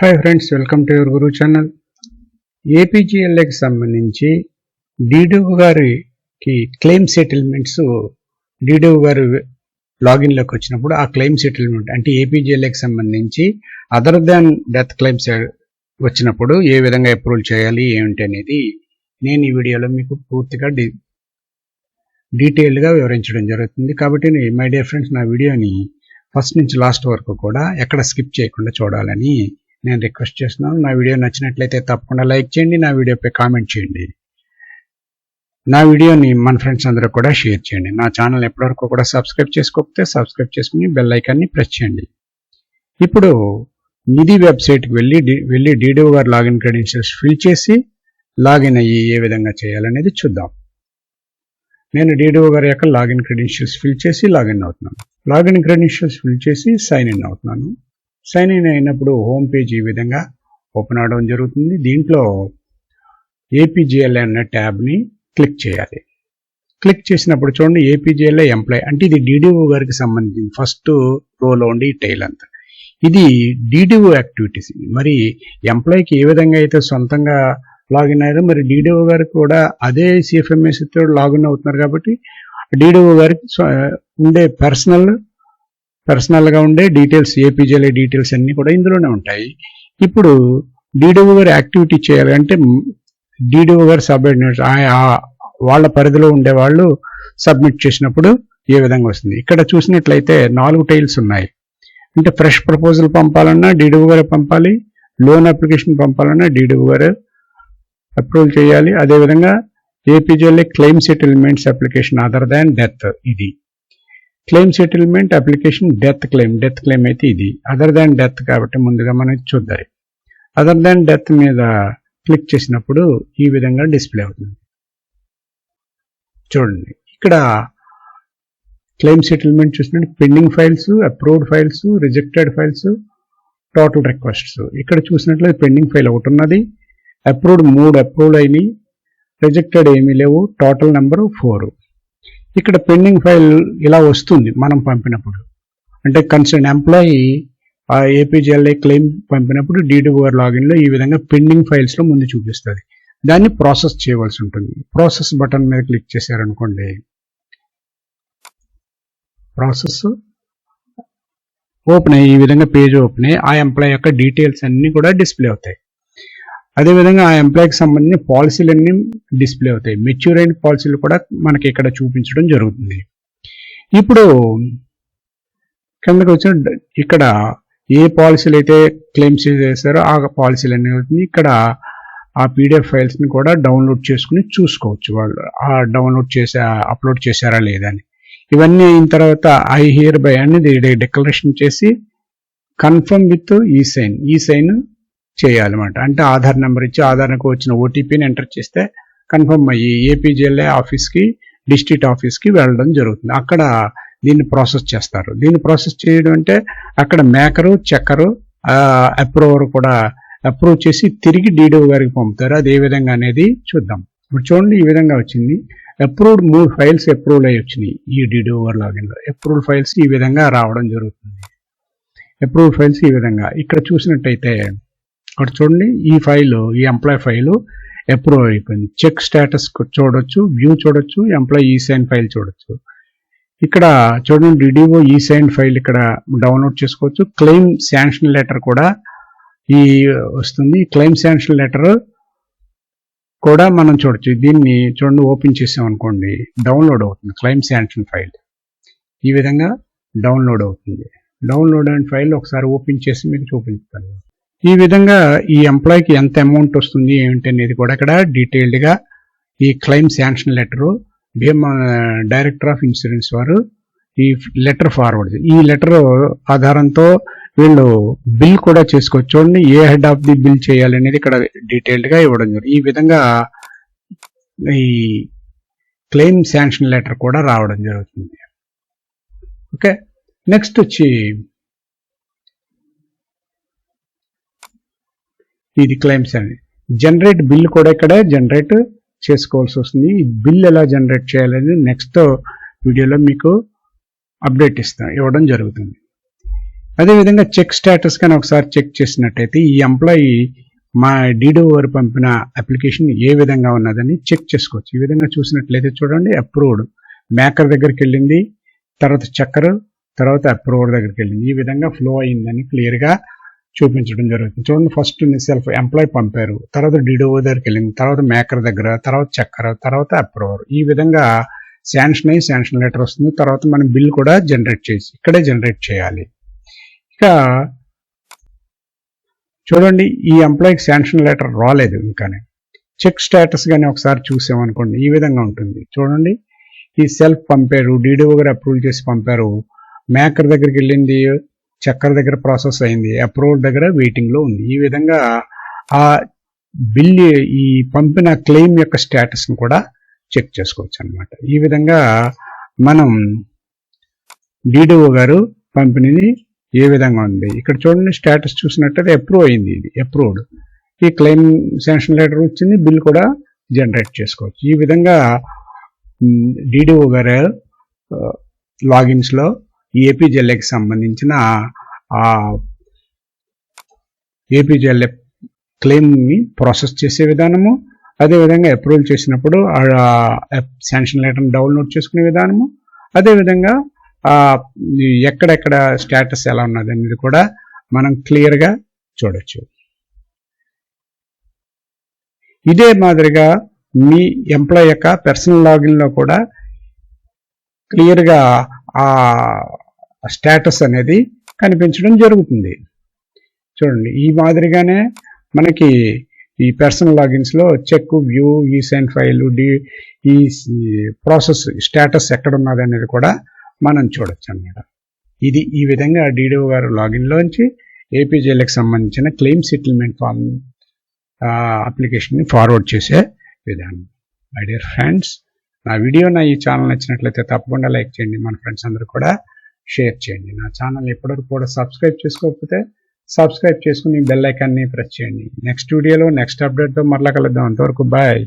Hi friends welcome to your guru channel ఏపీజీఎల్ఏకి సంబంధించి DDO గారికి claim settlements DDO గారు లాగిన్లోకి వచ్చినప్పుడు ఆ క్లెయిమ్ సెటిల్మెంట్ అంటే ఏపీజీఎల్ఏకి సంబంధించి అదర్ దాన్ డెత్ క్లెయిమ్స్ వచ్చినప్పుడు ఏ విధంగా అప్రూవల్ చేయాలి ఏమిటి అనేది నేను ఈ వీడియోలో మీకు పూర్తిగా డీ డీటెయిల్డ్గా వివరించడం జరుగుతుంది. కాబట్టి మై డియర్ ఫ్రెండ్స్ నా వీడియోని ఫస్ట్ నుంచి లాస్ట్ వరకు కూడా ఎక్కడ స్కిప్ చేయకుండా చూడాలని నేను రిక్వెస్ట్ చేస్తున్నాను. నా వీడియో నచ్చినట్లయితే తప్పకుండా లైక్ చేయండి నా వీడియోపై కామెంట్ చేయండి. నా వీడియోని మన ఫ్రెండ్స్ అందరూ కూడా షేర్ చేయండి. నా ఛానల్ ఎప్పటివరకు కూడా సబ్స్క్రైబ్ చేసుకోకపోతే సబ్స్క్రైబ్ చేసుకుని బెల్ ఐకాన్ని ప్రెస్ చేయండి. ఇప్పుడు నిధి వెబ్సైట్కి వెళ్ళి వెళ్ళి డీడీఓ గారు లాగిన్ క్రెడెన్షియల్స్ ఫిల్ చేసి లాగిన్ అయ్యి ఏ విధంగా చేయాలనేది చూద్దాం. నేను డీడీఓ గారి యొక్క లాగిన్ క్రెడెన్షియల్స్ ఫిల్ చేసి లాగిన్ అవుతున్నాను. లాగిన్ క్రెడెన్షియల్స్ ఫిల్ చేసి సైన్ ఇన్ అవుతున్నాను. సైన్ ఇన్ అయినప్పుడు హోమ్ పేజ్ ఈ విధంగా ఓపెన్ అవడం జరుగుతుంది. దీంట్లో ఏపీజీఎల్ అన్న ట్యాబ్ని క్లిక్ చేయాలి. క్లిక్ చేసినప్పుడు చూడండి ఏపీజీఎల్ఏ ఎంప్లాయ్ అంటే ఇది డీడీఓ గారికి సంబంధించింది. ఫస్ట్ రోలో ఉండి టైల్ అంతా. ఇది డీడీఓ యాక్టివిటీస్ మరి ఎంప్లాయ్కి ఏ విధంగా అయితే సొంతంగా లాగిన్ అయ్యారో మరి డీడీఓ గారికి కూడా అదే సిఎఫ్ఎంఎస్ తోడు లాగిన్ అవుతున్నారు కాబట్టి డీడీఓ గారికి ఉండే పర్సనల్ పర్సనల్గా ఉండే డీటెయిల్స్ ఏపీజేలే డీటెయిల్స్ అన్ని కూడా ఇందులోనే ఉంటాయి. ఇప్పుడు డీడీఓ గారు యాక్టివిటీ చేయాలంటే డీడీఓ గారు సబ్మిట్ వాళ్ళ పరిధిలో ఉండే వాళ్ళు సబ్మిట్ చేసినప్పుడు ఏ విధంగా వస్తుంది? ఇక్కడ చూసినట్లయితే నాలుగు టైల్స్ ఉన్నాయి. అంటే ఫ్రెష్ ప్రపోజల్ పంపాలన్నా డీడీఓ గారు పంపాలి లోన్ అప్లికేషన్ పంపాలన్నా డీడీఓ గారు అప్రూవల్ చేయాలి. అదేవిధంగా ఏపీజేలే claim settlements application other than death ఇది. Claim settlement application death claim death claim అయితే ఇది. అదర్ దాన్ డెత్ కాబట్టి ముందుగా మనం చూద్దాం. అదర్ దాన్ డెత్ మీద క్లిక్ చేసినప్పుడు ఈ విధంగా డిస్ప్లే అవుతుంది. చూడండి. ఇక్కడ క్లెయిమ్ సెటిల్మెంట్ చూసినట్టు pending files approved files rejected files total requests ఇక్కడ చూసినట్లయితే పెండింగ్ ఫైల్ ఒకటి ఉన్నది. అప్రూవ్డ్ మూడు అప్రూవ్డ్ అయినాయి. రిజెక్టెడ్ ఏమీ లేవు. టోటల్ నెంబర్ ఫోర్ ఇక్కడ పెండింగ్ ఫైల్ ఇలా వస్తుంది మనం పంపినప్పుడు. అంటే కన్సర్న్ ఎంప్లాయీ ఆ ఏపీజీఎల్ఏ క్లెయిమ్ పంపినప్పుడు డీడీఓఆర్ లాగిన్లో ఈ విధంగా పెండింగ్ ఫైల్స్లో ముందు చూపిస్తుంది. దాన్ని ప్రాసెస్ చేయవలసి ఉంటుంది. ప్రాసెస్ బటన్ మీద క్లిక్ చేశారనుకోండి. ప్రాసెస్ ఓపెన్ అయ్యి ఈ విధంగా పేజ్ ఓపెన్ అయ్యి ఆ ఎంప్లాయ్ యొక్క డీటెయిల్స్ అన్నీ కూడా డిస్ప్లే అవుతాయి. అదేవిధంగా ఆ ఎంప్లాయీకి సంబంధించిన పాలసీలన్నీ డిస్ప్లే అవుతాయి. మెచ్యూర్ అయిన పాలసీలు కూడా మనకి ఇక్కడ చూపించడం జరుగుతుంది. ఇప్పుడు కిందకి వచ్చిన ఇక్కడ ఏ పాలసీలు అయితే క్లెయిమ్స్ చేశారో ఆ పాలసీలు అన్నీ అవుతుంది ఇక్కడ ఆ పీడిఎఫ్ ఫైల్స్ని కూడా డౌన్లోడ్ చేసుకుని చూసుకోవచ్చు వాళ్ళు. ఆ డౌన్లోడ్ చేసా అప్లోడ్ చేశారా లేదా అని. ఇవన్నీ అయిన తర్వాత ఐ హియర్ బై అనేది డిక్లరేషన్ చేసి confirm with e sign e sign చేయాలన్నమాట. అంటే ఆధార్ నెంబర్ ఇచ్చి ఆధార్కు వచ్చిన ఓటీపీని ఎంటర్ చేస్తే కన్ఫర్మ్ అయ్యి ఏపీజీఎల్ఏ ఆఫీస్కి డిస్ట్రిక్ట్ ఆఫీస్కి వెళ్ళడం జరుగుతుంది. అక్కడ దీన్ని ప్రాసెస్ చేస్తారు. దీన్ని ప్రాసెస్ చేయడం అంటే అక్కడ మేకరు చెక్కరు అప్రూవర్ కూడా అప్రూవ్ చేసి తిరిగి డీడీఓ గారికి పంపుతారు. అది ఏ విధంగా అనేది చూద్దాం. ఇప్పుడు చూడండి ఈ విధంగా వచ్చింది. అప్రూవ్డ్ మూడు ఫైల్స్ అప్రూవల్ అయ్యి వచ్చినాయి ఈ డీడీఓ గారి లాగిన్లో అప్రూవ్డ్ ఫైల్స్ ఈ విధంగా రావడం జరుగుతుంది. అప్రూవ్డ్ ఫైల్స్ ఈ విధంగా. ఇక్కడ చూసినట్టయితే ఇక్కడ చూడండి ఈ ఫైల్ ఈ ఎంప్లాయ్ ఫైల్ అప్రూవ్ అయిపోయింది. చెక్ స్టేటస్ చూడొచ్చు వ్యూ చూడొచ్చు ఎంప్లాయ్ ఈ సైన్ ఫైల్ చూడొచ్చు. ఇక్కడ చూడండి డిడిఓ ఈ సైన్ ఫైల్ ఇక్కడ డౌన్లోడ్ చేసుకోవచ్చు. క్లెయిమ్ శాంక్షన్ లెటర్ కూడా ఈ వస్తుంది. క్లెయిమ్ శాంక్షన్ లెటర్ కూడా మనం చూడొచ్చు. దీన్ని చూడండి ఓపెన్ చేసాం అనుకోండి డౌన్లోడ్ అవుతుంది క్లెయిమ్ శాంక్షన్ ఫైల్ ఈ విధంగా డౌన్లోడ్ అవుతుంది. డౌన్లోడ్ అయిన ఫైల్ ఒకసారి ఓపెన్ చేసి మీకు చూపించుతాను. ఈ విధంగా ఈ ఎంప్లాయీకి ఎంత అమౌంట్ వస్తుంది ఏమిటి అనేది కూడా ఇక్కడ డీటెయిల్డ్గా ఈ క్లెయిమ్ శాంక్షన్ లెటరు భీమా డైరెక్టర్ ఆఫ్ ఇన్సూరెన్స్ వారు ఈ లెటర్ ఫార్వర్డ్ ఈ లెటర్ ఆధారంతో వీళ్ళు బిల్ కూడా చేసుకోవచ్చు. చూడండి ఏ హెడ్ ఆఫ్ ది బిల్ చేయాలి అనేది ఇక్కడ డీటెయిల్డ్గా ఇవ్వడం జరుగుతుంది ఈ విధంగా ఈ క్లెయిమ్ శాంక్షన్ లెటర్ కూడా రావడం జరుగుతుంది. ఓకే నెక్స్ట్ వచ్చి ఇది క్లెయిమ్స్ అని జనరేట్ బిల్ కూడా ఇక్కడ జనరేట్ చేసుకోవాల్సి వస్తుంది. ఈ బిల్ ఎలా జనరేట్ చేయాలని నెక్స్ట్ వీడియోలో మీకు అప్డేట్ ఇస్తాం ఇవ్వడం జరుగుతుంది. అదేవిధంగా చెక్ స్టేటస్ కానీ ఒకసారి చెక్ చేసినట్టయితే ఈ ఎంప్లాయీ మా డీడో వారు పంపిన అప్లికేషన్ ఏ విధంగా ఉన్నదని చెక్ చేసుకోవచ్చు. ఈ విధంగా చూసినట్లయితే చూడండి అప్రూవ్డ్ మేకర్ దగ్గరికి వెళ్ళింది తర్వాత చక్కర్ తర్వాత అప్రూవర్ దగ్గరికి వెళ్ళింది. ఈ విధంగా ఫ్లో అయిందని క్లియర్గా చూపించడం జరుగుతుంది. చూడండి ఫస్ట్ సెల్ఫ్ ఎంప్లాయ్ పంపారు. తర్వాత డిడిఓ దగ్గరికి వెళ్ళింది. తర్వాత మేకర్ దగ్గర తర్వాత చక్కర తర్వాత అప్రూవర్ ఈ విధంగా శాంక్షన్ అయ్యి శాంక్షన్ లెటర్ వస్తుంది. తర్వాత మనం బిల్ కూడా జనరేట్ చేసి ఇక్కడే జనరేట్ చేయాలి. ఇక చూడండి ఈ ఎంప్లాయీకి శాంక్షన్ లెటర్ రాలేదు ఇంకానే. చెక్ స్టేటస్ కానీ ఒకసారి చూసామనుకోండి ఈ విధంగా ఉంటుంది. చూడండి ఈ సెల్ఫ్ పంపారు డీడీఓ గారు అప్రూవల్ చేసి పంపారు. మేకర్ దగ్గరికి వెళ్ళింది చక్కెర దగ్గర ప్రాసెస్ అయింది. అప్రూవల్ దగ్గర వెయిటింగ్లో ఉంది. ఈ విధంగా ఆ బిల్ ఈ పంపిన క్లెయిమ్ యొక్క స్టేటస్ని కూడా చెక్ చేసుకోవచ్చు అన్నమాట ఈ విధంగా మనం డీడీఓ గారు పంపిణీని ఏ విధంగా ఉంది? ఇక్కడ చూడండి స్టేటస్ చూసినట్టయితే అప్రూవ్ అయింది ఇది అప్రూవ్డ్. ఈ క్లెయిమ్ శాంక్షన్ లెటర్ వచ్చింది బిల్ కూడా జనరేట్ చేసుకోవచ్చు. ఈ విధంగా డిడిఓ గారు లాగిన్స్లో లో ఏపీజెల్ఏకి సంబంధించిన ఆ ఏపీజెల్ఏ క్లెయిమ్ని ప్రాసెస్ చేసే విధానము అదేవిధంగా అప్రూవల్ చేసినప్పుడు ఆ శాంక్షన్ లెటర్ని డౌన్లోడ్ చేసుకునే విధానము అదేవిధంగా ఎక్కడెక్కడ స్టేటస్ ఎలా ఉన్నది అనేది కూడా మనం క్లియర్గా చూడొచ్చు. ఇదే మాదిరిగా మీ ఎంప్లాయ్ యొక్క పర్సనల్ లాగిన్లో కూడా క్లియర్గా ఆ స్టేటస్ అనేది కనిపించడం జరుగుతుంది. చూడండి ఈ మాదిరిగానే మనకి ఈ పర్సనల్ లాగిన్స్లో చెక్ వ్యూ ఈ సెండ్ ఫైల్ డి ఈ ప్రాసెస్ స్టేటస్ ఎక్కడ ఉన్నది అనేది కూడా మనం చూడొచ్చు అన్నమాట. ఇది ఈ విధంగా డీడీఓ గారు లాగిన్లోంచి ఏపీజేలకు సంబంధించిన క్లెయిమ్ సెటిల్మెంట్ ఫామ్ అప్లికేషన్ని ఫార్వర్డ్ చేసే విధానం. మై డియర్ ఫ్రెండ్స్ నా వీడియో నా ఈ ఛానల్ నచ్చినట్లయితే తప్పకుండా లైక్ చేయండి. మన ఫ్రెండ్స్ అందరూ కూడా షేర్ చేయండి. నా ఛానల్ ఇప్పటివరకు కూడా సబ్స్క్రైబ్ చేసుకోకపోతే సబ్స్క్రైబ్ చేసుకుని బెల్ ఐకాన్ని ప్రెస్ చేయండి. నెక్స్ట్ వీడియోలో నెక్స్ట్ అప్డేట్తో మరలా కలుద్దాం. అంతవరకు బాయ్.